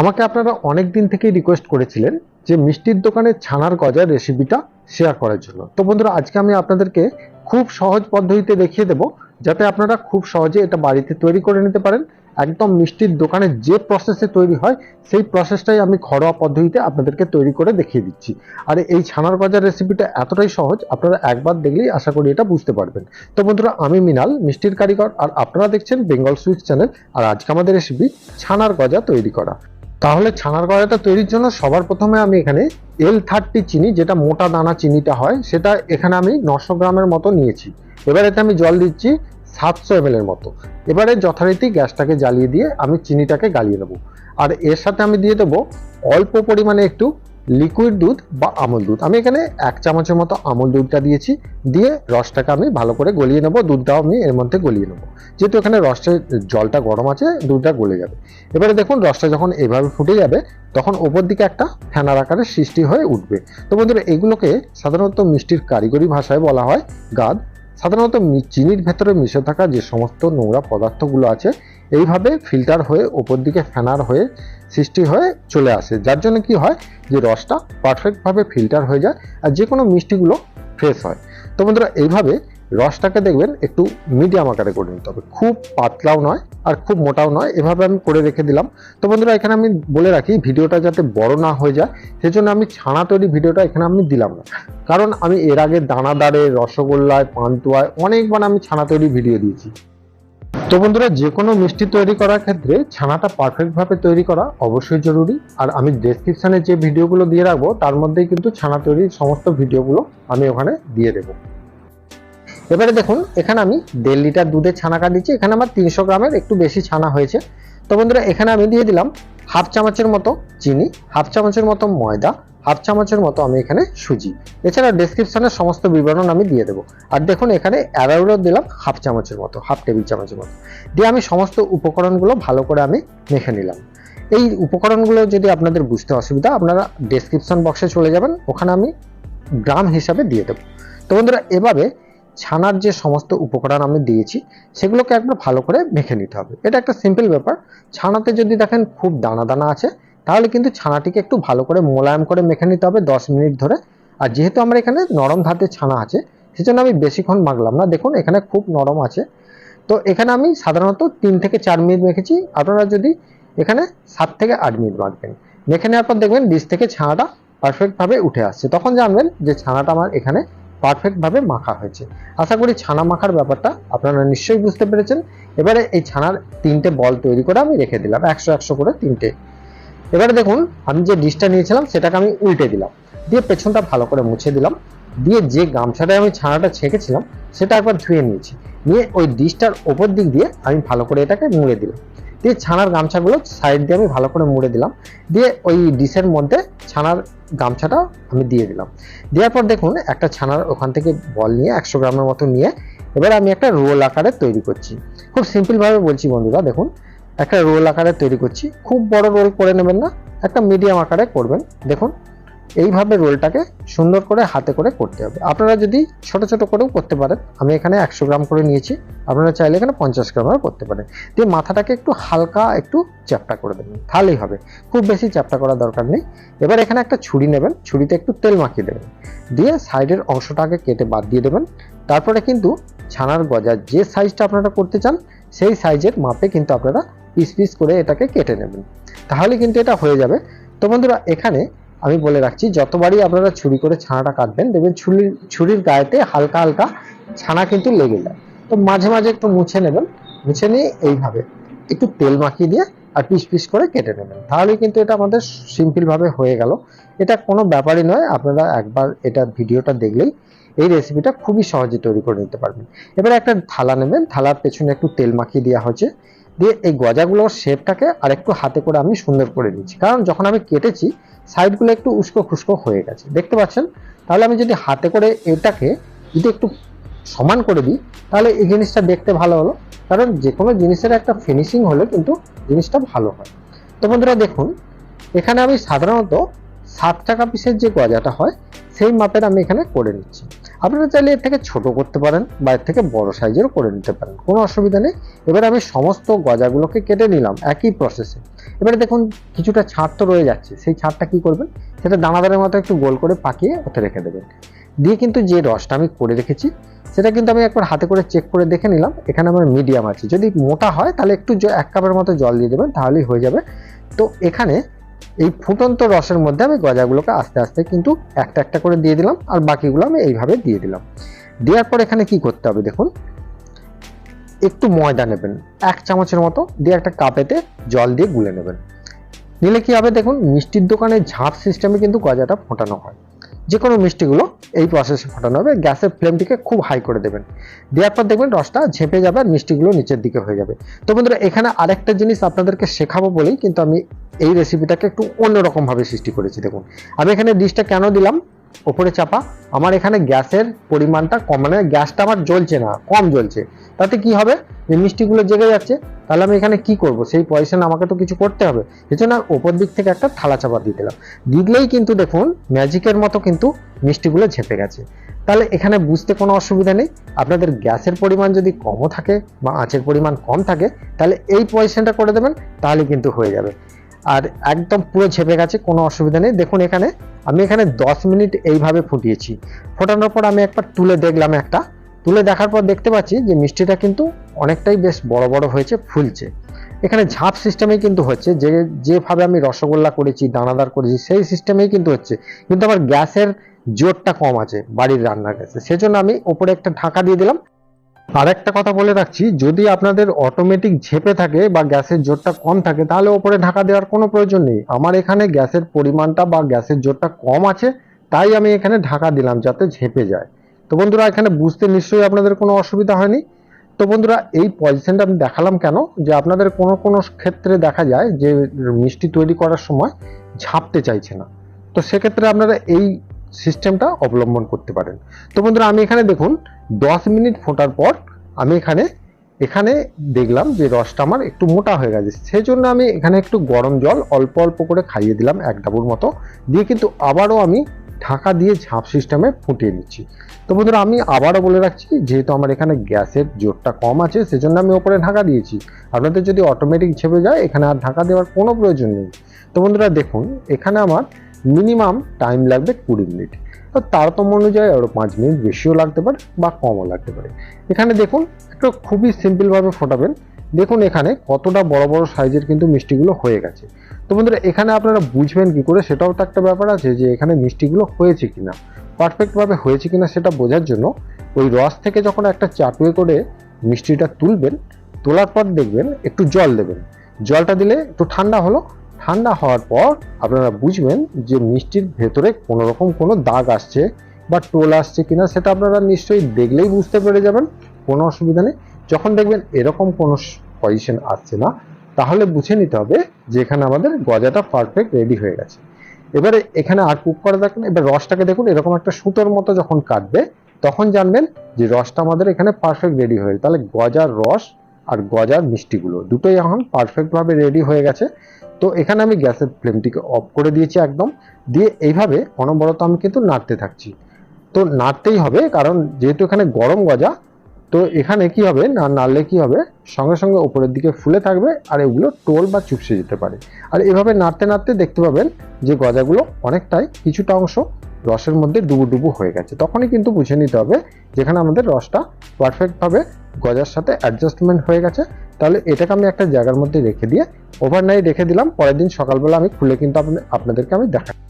আমাকে আপনারা অনেক দিন থেকেই রিকোয়েস্ট করেছিলেন যে মিষ্টির দোকানে ছানার গজার রেসিপিটা শেয়ার করার জন্য। তো বন্ধুরা, আজকে আমি আপনাদেরকে খুব সহজ পদ্ধতিতে দেখিয়ে দেব, যাতে আপনারা খুব সহজে এটা বাড়িতে তৈরি করে নিতে পারেন। একদম মিষ্টির দোকানে যে প্রসেসে তৈরি হয়, সেই প্রসেসটাই আমি ঘরোয়া পদ্ধতিতে আপনাদেরকে তৈরি করে দেখিয়ে দিচ্ছি। আর এই ছানার গজার রেসিপিটা এতটাই সহজ, আপনারা একবার দেখলেই আশা করি এটা বুঝতে পারবেন। তো বন্ধুরা, আমি মিনাল, মিষ্টির কারিগর, আর আপনারা দেখছেন বেঙ্গল সুইট চ্যানেল আর আজকে আমাদের রেসিপি ছানার গজা তৈরি করা। তাহলে ছানার গড়াটা তৈরির জন্য সবার প্রথমে আমি এখানে এল থার্টি চিনি, যেটা মোটা দানা চিনিটা হয়, সেটা এখানে আমি নশো গ্রামের মতো নিয়েছি। এবার এতে আমি জল দিচ্ছি সাতশো এম এর মতো। এবারে যথারীতি গ্যাসটাকে জ্বালিয়ে দিয়ে আমি চিনিটাকে গালিয়ে দেবো। আর এর সাথে আমি দিয়ে দেবো অল্প পরিমাণে একটু লিকুইড দুধ বা আমল দুধ। আমি এখানে এক চামচের মতো আমল দুধটা দিয়েছি। দিয়ে রসটাকে আমি ভালো করে গলিয়ে নেব। দুধটাও আমি এর মধ্যে গলিয়ে নেব। যেহেতু এখানে রসের জলটা গরম আছে, দুধটা গলে যাবে। এবারে দেখুন, রসটা যখন এভাবে ফুটে যাবে, তখন ওপর দিকে একটা ফেনার আকারে সৃষ্টি হয়ে উঠবে। তো বন্ধুরা, এগুলোকে সাধারণত মিষ্টির কারিগরি ভাষায় বলা হয় গাদ। সাধারণত চিনির ভেতরে মিশে থাকা যে সমস্ত নোংরা পদার্থগুলো আছে এইভাবে ফিল্টার হয়ে ওপর দিকে ফ্যানার হয়ে সৃষ্টি হয়ে চলে আসে। যার জন্য কি হয় যে রসটা পারফেক্টভাবে ফিল্টার হয়ে যায় আর যে কোনো মিষ্টিগুলো ফ্রেশ হয়। তো বন্ধুরা, এইভাবে রসটাকে দেখবেন একটু মিডিয়াম আকারে করে নিতে হবে। খুব পাতলাও নয় আর খুব মোটাও নয়, এভাবে আমি করে রেখে দিলাম। তো বন্ধুরা, এখানে আমি বলে রাখি, ভিডিওটা যাতে বড় না হয়ে যায়, সেজন্য আমি ছানা তৈরি ভিডিওটা এখানে আমি দিলাম না। কারণ আমি এর আগে দানাদারে, রসগোল্লায়, পান্তুয়ায় অনেকবার আমি ছানা তৈরি ভিডিও দিয়েছি। তো বন্ধুরা যে কোনো মিষ্টি তৈরি করার ক্ষেত্রে ছানাটা পারফেক্টভাবে তৈরি করা অবশ্যই জরুরি। আর আমি ডেসক্রিপশনে যে ভিডিওগুলো দিয়ে রাখব, তার মধ্যেই কিন্তু ছানা তৈরির সমস্ত ভিডিওগুলো আমি ওখানে দিয়ে দেবো। এবারে দেখুন, এখানে আমি দেড় লিটার দুধের ছানা কাটিয়েছি এখানে আমার তিনশো গ্রামের একটু বেশি ছানা হয়েছে। তো বন্ধুরা, এখানে আমি দিয়ে দিলাম হাফ চামচের মতো চিনি, হাফ চামচের মতো ময়দা হাফ চামচের মতো আমি এখানে সুজি। এছাড়া ডেসক্রিপশনে সমস্ত বিবরণ আমি দিয়ে দেবো। আর দেখুন, এখানে অ্যারাউরো দিলাম হাফ চামচের মতো হাফ টেবিল চামচের মতো। দিয়ে আমি সমস্ত উপকরণগুলো ভালো করে আমি মেখে নিলাম। এই উপকরণগুলো যদি আপনাদের বুঝতে অসুবিধা, আপনারা ডেসক্রিপশন বক্সে চলে যাবেন, ওখানে আমি গ্রাম হিসাবে দিয়ে দেবো। তো বন্ধুরা, এভাবে ছানার যে সমস্ত উপকরণ আমি দিয়েছি, সেগুলোকে একবার ভালো করে মেখে নিতে হবে। এটা একটা সিম্পল ব্যাপার। ছানাতে যদি দেখেন, খুব দানা দানা আছে। তাহলে কিন্তু ছানাটিকে একটু ভালো করে মোলায়েম করে মেখে নিতে হবে দশ মিনিট ধরে। আর যেহেতু আমার এখানে নরম ধাতের ছানা আছে, সেজন্য আমি বেশিক্ষণ মাখলাম না। দেখুন, এখানে খুব নরম আছে। তো এখানে আমি সাধারণত তিন থেকে চার মিনিট মেখেছি। আপনারা যদি এখানে সাত থেকে আট মিনিট মাখবেন। মেখে নেওয়ার পর দেখবেন বীজ থেকে ছানাটা পারফেক্টভাবে উঠে আসছে। তখন জানবেন যে ছানাটা আমার এখানে পারফেক্টভাবে মাখা হয়েছে। আশা করি ছানা মাখার ব্যাপারটা আপনারা নিশ্চয়ই বুঝতে পেরেছেন। এবারে এই ছানার তিনটে বল তৈরি করে আমি রেখে দিলাম। একশো একশো করে তিনটে এবারে দেখুন, আমি যে ডিশটা নিয়েছিলাম, সেটাকে আমি উল্টে দিলাম। দিয়ে পেছনটা ভালো করে মুছে দিলাম। দিয়ে যে গামছাটায় আমি ছানাটা ছেঁকেছিলাম, সেটা একবার ধুয়ে নিয়েছি। নিয়ে ওই ডিশটার ওপর দিক দিয়ে আমি ভালো করে এটাকে মুড়ে দিলাম। দিয়ে ছানার গামছাগুলো সাইড দিয়ে আমি ভালো করে মুড়ে দিলাম। দিয়ে ওই ডিশের মধ্যে ছানার গামছাটা আমি দিয়ে দিলাম। দেওয়ার পর দেখুন, একটা ছানার ওখান থেকে বল নিয়ে একশো গ্রামের মতো নিয়ে, এবার আমি একটা রোল আকারে তৈরি করছি। খুব সিম্পলভাবে বলছি বন্ধুরা, দেখুন। একটা রোল আকারে তৈরি করছি। খুব বড় রোল করে নেবেন না, একটা মিডিয়াম আকারে করবেন। দেখুন, এইভাবে রোলটাকে সুন্দর করে হাতে করে করতে হবে। আপনারা যদি ছোট ছোট করেও করতে পারেন, আমি এখানে একশো গ্রাম করে নিয়েছি, আপনারা চাইলে এখানে পঞ্চাশ গ্রামের করতে পারেন। দিয়ে মাথাটাকে একটু হালকা একটু চ্যাপটা করে দেবেন, তাহলেই হবে। খুব বেশি চ্যাপটা করার দরকার নেই। এবার এখানে একটা ছুরি নেবেন, ছুরিতে একটু তেল মাখিয়ে দেবেন। দিয়ে সাইডের অংশটাকে কেটে বাদ দিয়ে দেবেন। তারপরে কিন্তু ছানার গজার যে সাইজটা আপনারা করতে চান সেই সাইজের মাপে কিন্তু আপনারা পিস পিস করে এটাকে কেটে নেবেন। তাহলে কিন্তু এটা হয়ে যাবে। তো বন্ধুরা, এখানে আমি বলে রাখছি, যতবারই আপনারা ছুরি করে ছানাটা কাটবেন, দেখবেন ছুরির ছুরির গায়েতে হালকা হালকা ছানা কিন্তু লেগে যায়। তো মাঝে মাঝে একটু মুছে নেবেন, মুছে নিয়ে এইভাবে একটু তেল মাখিয়ে দিয়ে আর পিস পিস করে কেটে নেবেন। তাহলে কিন্তু এটা আমাদের সিম্পল ভাবে হয়ে গেল। এটা কোনো ব্যাপারই নয়, আপনারা একবার এটা ভিডিওটা দেখলেই এই রেসিপিটা খুবই সহজে তৈরি করে নিতে পারবেন। এবার একটা থালা নেবেন, থালার পেছনে একটু তেল মাখিয়ে দেওয়া হয়েছে। দিয়ে এই গজাগুলোর শেপটাকে আর একটু হাতে করে আমি সুন্দর করে নিচ্ছি। কারণ যখন আমি কেটেছি সাইডগুলো একটু উস্কো খুস্কো হয়ে গেছে। দেখতে পাচ্ছেন? তাহলে আমি যদি হাতে করে এটাকে যদি একটু সমান করে দিই, তাহলে এই জিনিসটা দেখতে ভালো হলো। কারণ যে কোনো জিনিসের একটা ফিনিশিং হলে কিন্তু জিনিসটা ভালো হয়। তো বন্ধুরা দেখুন, এখানে আমি সাধারণত সাত টাকা পিসের যে গজাটা হয়, সেই মাপের আমি এখানে করে নিচ্ছি। আপনারা চাইলে এর থেকে ছোট করতে পারেন বা এর থেকে বড় সাইজেরও করে নিতে পারেন। কোনো অসুবিধা নেই। এবার আমি সমস্ত গজাগুলোকে কেটে নিলাম একই প্রসেসে এবারে দেখুন, কিছুটা ছাড় তো রয়ে যাচ্ছে। সেই ছাড়টা কি করবেন? সেটা দানাদারের মতো একটু গোল করে পাকিয়ে ওতে রেখে দেবেন। দিয়ে কিন্তু যে রসটা আমি করে রেখেছি, সেটা কিন্তু আমি একবার হাতে করে চেক করে দেখে নিলাম। এখানে আমার মিডিয়াম আছে। যদি মোটা হয়, তাহলে একটু এক কাপের মতো জল দিয়ে দেবেন, তাহলেই হয়ে যাবে। তো এখানে এই ফুটন্ত রসের মধ্যে আমি গজাগুলোকে আস্তে আস্তে কিন্তু একটা একটা করে দিয়ে দিলাম, আর বাকিগুলো আমি এইভাবে দিয়ে দিলাম। দেওয়ার পর এখানে কি করতে হবে দেখুন, একটু ময়দা নেবেন, এক চামচের মতো দিয়ে একটা কাপেতে জল দিয়ে গুলে নেবেন। নিলে কি হবে দেখুন, মিষ্টির দোকানে ঝাঁপ সিস্টেমে কিন্তু গজাটা ফোটানো হয়। যে কোনো মিষ্টিগুলো এই প্রসেসে ফাটানো হবে। গ্যাসের ফ্লেমটিকে খুব হাই করে দেবেন। দেওয়ার পর দেখবেন রসটা ঝেঁপে যাবে আর মিষ্টিগুলো নিচের দিকে হয়ে যাবে। তো বন্ধুরা, এখানে আরেকটা জিনিস আপনাদেরকে শেখাবো বলেই কিন্তু আমি এই রেসিপিটাকে একটু অন্যরকমভাবে সৃষ্টি করেছি। দেখুন, আমি এখানে ডিশটা কেন দিলাম? ওপরে চাপা। আমার এখানে গ্যাসের পরিমাণটা কম মানে গ্যাসটা আমার জ্বলছে না, কম জ্বলছে। তাতে কি হবে? যে মিষ্টিগুলো জেগে যাচ্ছে, তাহলে আমি এখানে কি করব? সেই পয়সা আমাকে তো কিছু করতে হবে। এজন্য ওপর দিক থেকে একটা থালা চাপা দিয়ে দিলাম। দিলেই কিন্তু দেখুন, ম্যাজিকের মতো কিন্তু মিষ্টিগুলো ঝেপে গেছে। তাহলে এখানে বুঝতে কোনো অসুবিধা নেই। আপনাদের গ্যাসের পরিমাণ যদি কমও থাকে বা আঁচের পরিমাণ কম থাকে, তাহলে এই পয়সাটা করে দেবেন, তাহলে কিন্তু হয়ে যাবে। আর একদম পুরো ঝেপে গেছে, কোনো অসুবিধা নেই। দেখুন এখানে, আমি এখানে দশ মিনিট এইভাবে ফুটিয়েছি। ফোটানোর পর আমি একবার তুলে দেখলাম একটা। তুলে দেখার পর দেখতে পাচ্ছি যে মিষ্টিটা কিন্তু অনেকটাই বেশ বড় বড় হয়েছে, ফুলছে। এখানে ঝাঁপ সিস্টেমেই কিন্তু হচ্ছে, যে, যেভাবে আমি রসগোল্লা করেছি, দানাদার করেছি, সেই সিস্টেমেই কিন্তু হচ্ছে। কিন্তু আমার গ্যাসের জোরটা কম আছে বাড়ির রান্নার গ্যাসে সেজন্য আমি ওপরে একটা ঢাকা দিয়ে দিলাম। আর একটা কথা বলে রাখছি, যদি আপনাদের অটোমেটিক ঝেপে থাকে বা গ্যাসের জোরটা কম থাকে, তাহলে ওপরে ঢাকা দেওয়ার কোনো প্রয়োজন নেই। আমার এখানে গ্যাসের পরিমাণটা বা গ্যাসের জোরটা কম আছে, তাই আমি এখানে ঢাকা দিলাম যাতে ঝেপে যায়। তো বন্ধুরা, এখানে বুঝতে নিশ্চয়ই আপনাদের কোনো অসুবিধা হয়নি। তো বন্ধুরা, এই পজিশনটা আমি দেখালাম কেন? যে আপনাদের কোনো কোনো ক্ষেত্রে দেখা যায় যে মিষ্টি তৈরি করার সময় ঝাপতে চাইছে না। তো সেক্ষেত্রে আপনারা এই সিস্টেমটা অবলম্বন করতে পারেন। তো বন্ধুরা, আমি এখানে দেখুন, দশ মিনিট ফোটার পর আমি এখানে এখানে দেখলাম যে রসটা আমার একটু মোটা হয়ে গেছে। সেই জন্য আমি এখানে একটু গরম জল অল্প অল্প করে খাইয়ে দিলাম এক ডাবুর মতো। দিয়ে কিন্তু আবারও আমি ঢাকা দিয়ে ঝাঁপ সিস্টেমে ফুটিয়ে নিচ্ছি। তো বন্ধুরা, আমি আবারও বলে রাখছি, যেহেতু আমার এখানে গ্যাসের জোরটা কম আছে, সেজন্য আমি ওপরে ঢাকা দিয়েছি। আপনাদের যদি অটোমেটিক ছেপে যায়, এখানে আর ঢাকা দেওয়ার কোনো প্রয়োজন নেই। তো বন্ধুরা, দেখুন, এখানে আমার মিনিমাম টাইম লাগবে কুড়ি মিনিট। তো তারতম্য অনুযায়ী আরও পাঁচ মিনিট বেশিও লাগতে পারে বা কমও লাগতে পারে। এখানে দেখুন, একটু খুবই সিম্পলভাবে ফোটাবেন। দেখুন এখানে কতটা বড় বড় সাইজের কিন্তু মিষ্টিগুলো হয়ে গেছে। তো বন্ধুরা, এখানে আপনারা বুঝবেন কি করে, সেটাও তো একটা ব্যাপার আছে যে এখানে মিষ্টিগুলো হয়েছে কিনা। পারফেক্টভাবে হয়েছে কিনা সেটা বোঝার জন্য ওই রস থেকে যখন একটা চাটুয়ে করে মিষ্টিটা তুলবেন, তোলার পর দেখবেন একটু জল দেবেন। জলটা দিলে একটু ঠান্ডা হলো ঠান্ডা হওয়ার পর আপনারা বুঝবেন যে মিষ্টির ভেতরে কোনো রকম কোনো দাগ আসছে বা টোল আসছে কিনা সেটা আপনারা নিশ্চয়ই দেখলেই বুঝতে পেরে যাবেন, কোনো অসুবিধা নেই। যখন দেখবেন এরকম কোনো পজিশন আসছে না, তাহলে বুঝে নিতে হবে যে এখানে আমাদের গজাটা পারফেক্ট রেডি হয়ে গেছে। এবারে এখানে আর কুক করা দেখেন এবার রসটাকে দেখুন, এরকম একটা সুতোর মতো যখন কাটবে, তখন জানবেন যে রসটা আমাদের এখানে পারফেক্ট রেডি হয়ে তাহলে গজার রস আর গজার মিষ্টিগুলো। দুটোই এখন পারফেক্টভাবে রেডি হয়ে গেছে। তো এখানে আমি গ্যাসের ফ্লেমটিকে অফ করে দিয়েছি একদম। দিয়ে এইভাবে অনবরত আমি কিন্তু নাড়তে থাকছি। তো নাড়তেই হবে, কারণ যেহেতু এখানে গরম গজা, তো এখানে কি হবে, না নাড়লে কি হবে, সঙ্গে সঙ্গে উপরের দিকে ফুলে থাকবে আর এগুলো টোল বা চুপসে যেতে পারে। আর এভাবে নাড়তে নাড়তে দেখতে পাবেন যে গজাগুলো অনেকটাই কিছুটা অংশ রসের মধ্যে ডুবু ডুবু হয়ে গেছে। তখনই কিন্তু বুঝে নিতে হবে যেখানে আমাদের রসটা পারফেক্টভাবে গজার সাথে অ্যাডজাস্টমেন্ট হয়ে গেছে। তাহলে এটাকে আমি একটা জায়গার মধ্যে রেখে দিয়ে ওভারনাইট রেখে দিলাম। পরের দিন সকালবেলা আমি খুলে কিন্তু আপনা- আপনাদেরকে আমি দেখাই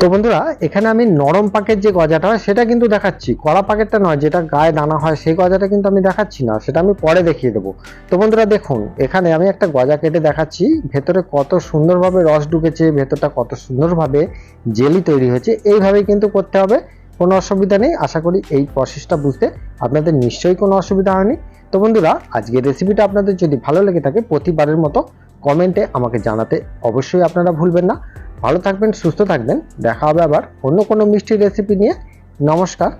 তো বন্ধুরা, এখানে আমি নরম পাকের যে গজাটা হয়, সেটা কিন্তু দেখাচ্ছি। কড়া পাকেটটা নয়, যেটা গায়ে দানা হয়, সেই গজাটা কিন্তু আমি দেখাচ্ছি না, সেটা আমি পরে দেখিয়ে দেবো। তো বন্ধুরা, দেখুন, এখানে আমি একটা গজা কেটে দেখাচ্ছি। ভেতরে কত সুন্দরভাবে রস ঢুকেছে, ভেতরটা কত সুন্দরভাবে জেলি তৈরি হয়েছে, এইভাবেই কিন্তু করতে হবে, কোনো অসুবিধা নেই। আশা করি এই প্রসেসটা বুঝতে আপনাদের নিশ্চয়ই কোনো অসুবিধা হয়নি। তো বন্ধুরা, আজকের রেসিপিটা আপনাদের যদি ভালো লেগে থাকে, প্রতিবারের মতো কমেন্টে আমাকে জানাতে অবশ্যই আপনারা ভুলবেন না। ভালো থাকবেন সুস্থ থাকবেন। দেখা হবে আবার অন্য কোনো মিষ্টি রেসিপি নিয়ে। নমস্কার।